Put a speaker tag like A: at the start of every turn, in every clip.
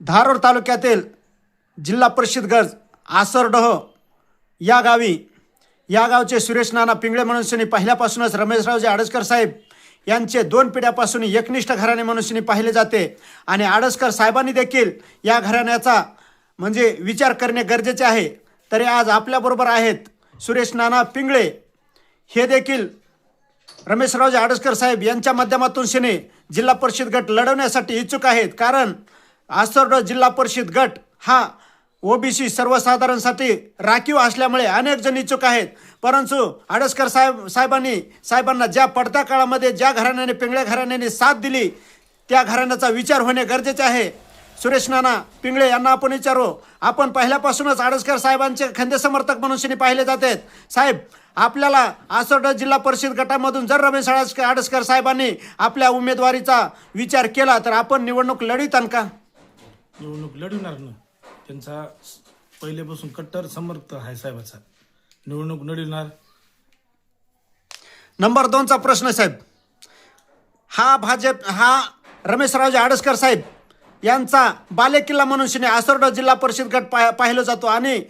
A: धारोर तालुक्यातील जिल्हा परिषद गज आसरडोह या गावी या गावचे सुरेश नाना पिंगळे मनुष्यनी पहिल्यापासूनच रमेशरावजी आडसकर साहेब यांचे दोन पिढ्यापासून एकनिष्ठ घराणे मनुष्यनी पाहिले जाते. आणि आडसकर साहेबांनी देखील या घराण्याचा म्हणजे विचार करणे गरजेचे आहे. तरी आज आपल्याबरोबर आहेत सुरेश नाना पिंगळे. हे देखील रमेशरावजी आडसकर साहेब यांच्या माध्यमातून शिने जिल्हा परिषद गट लढवण्यासाठी इच्छुक आहेत. कारण आसर्ड जिल्हा परिषद गट. हा ओबीसी सर्वसाधारणसाठी राखीव असल्यामुळे अनेक जण इच्छुक आहेत. परंतु आडसकर साहेब साहेबांनी साहेबांना ज्या पडत्या काळामध्ये ज्या घराण्याने पिंगळे घराण्याने साथ दिली त्या घराण्याचा विचार होणे गरजेचे आहे. सुरेश नाना पिंगळे यांना आपण विचारू. आपण पहिल्यापासूनच आडसकर साहेबांचे खंदे समर्थक म्हणून शिनी पाहिले जातात साहेब आपल्याला आसोड जिल्हा परिषद गटामधून जर रमेश आडसकर आडसकर साहेबांनी आपल्या उमेदवारीचा विचार केला तर आपण निवडणूक लढवितान का?
B: निवडणूक लढवणार ना त्यांचा पहिल्यापासून कट्टर समर्थ आहे साहेबाचा. निवडणूक लढवणार.
A: नंबर दोनचा प्रश्न साहेब. हा भाजप हा रमेशरावजी आडसकर साहेब यांचा बालेकिल्ला म्हणून शिने आसोर्ड जिल्हा परिषद गट पाह पाहिलं जातो आणि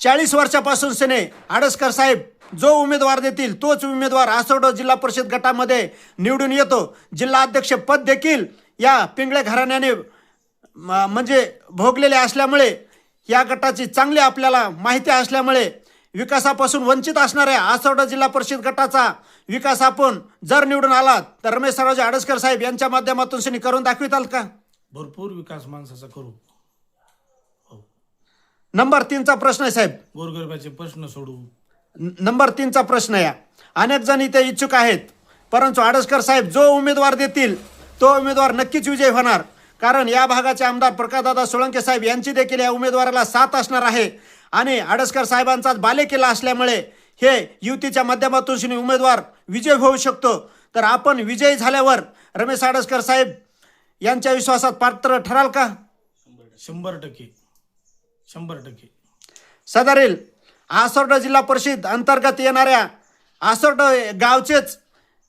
A: चाळीस वर्षापासून सिने आडसकर साहेब जो उमेदवार देतील तोच उमेदवार आसोर्ड जिल्हा परिषद गटामध्ये निवडून येतो. जिल्हा अध्यक्ष पद देखील या पिंगळे घराण्याने म्हणजे भोगलेले असल्यामुळे या गटाची चांगली आपल्याला माहिती असल्यामुळे विकासापासून वंचित असणाऱ्या आसवडा जिल्हा परिषद गटाचा विकास आपण जर निवडून आलात तर रमेश सरावजी आडसकर साहेब यांच्या माध्यमातून शिनी करून दाखविताल का?
B: भरपूर विकास माणसाचा करू.
A: नंबर तीनचा प्रश्न आहे साहेब.
B: गोरगरिबाचे प्रश्न सोडू.
A: न- नंबर तीनचा प्रश्न या. अनेक जण इथे इच्छुक आहेत परंतु आडसकर साहेब जो उमेदवार देतील तो उमेदवार नक्कीच विजय होणार. कारण या भागाचे आमदार प्रकाशदादा सोळंके साहेब यांची देखील या उमेदवाराला साथ असणार आहे. आणि आडसकर साहेबांचाच बालेकिल्ला असल्यामुळे हे युतीच्या माध्यमातून उमेदवार विजय होऊ शकतो. तर आपण विजयी झाल्यावर रमेश आडसकर साहेब यांच्या विश्वासात पात्र ठराल का?
B: शंभर टक्के. शंभर टक्के.
A: सदरील आसोर्ड जिल्हा परिषद अंतर्गत येणाऱ्या आसोर्ड गावचेच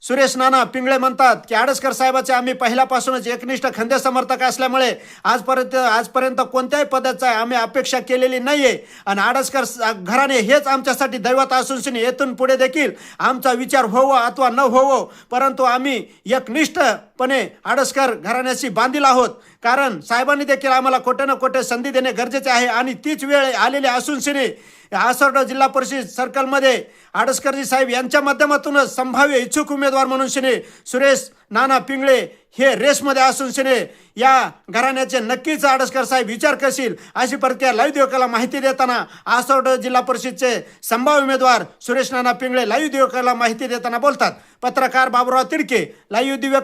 A: सुरेश नाना पिंगळे म्हणतात की आडसकर साहेबाचे आम्ही पहिल्यापासूनच एकनिष्ठ खंदे समर्थक असल्यामुळे आजपर्यंत आजपर्यंत कोणत्याही पदाचा आम्ही अपेक्षा केलेली नाही आहे आणि आडसकर स- घराणे हेच आमच्यासाठी दैवत असून येथून पुढे देखील आमचा विचार होवो अथवा न होवो परंतु आम्ही एकनिष्ठ पणे आडसकर घराण्याशी बांधील आहोत. कारण साहेबांनी देखील आम्हाला कोठे ना कोठे संधी देणे गरजेचे आहे आणि तीच वेळ आलेली असून सिने आसरडो जिल्हा परिषद सर्कलमध्ये आडसकरजी साहेब यांच्या माध्यमातूनच संभाव्य इच्छुक उमेदवार म्हणून शिने सुरेश नाना पिंगळे हे रेसमध्ये असून सिने या घराण्याचे नक्कीच आडसकर साहेब विचार करशील अशी प्रक्रिया लाईव्ह देवकाला माहिती देताना आसवड जिल्हा परिषदचे संभाव्य उमेदवार सुरेश नाना पिंगळे लाईव्ह देवकाला माहिती देताना बोलतात. पत्रकार बाबुराव तिडके लाईव्ह दिव्य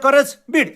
A: बीड.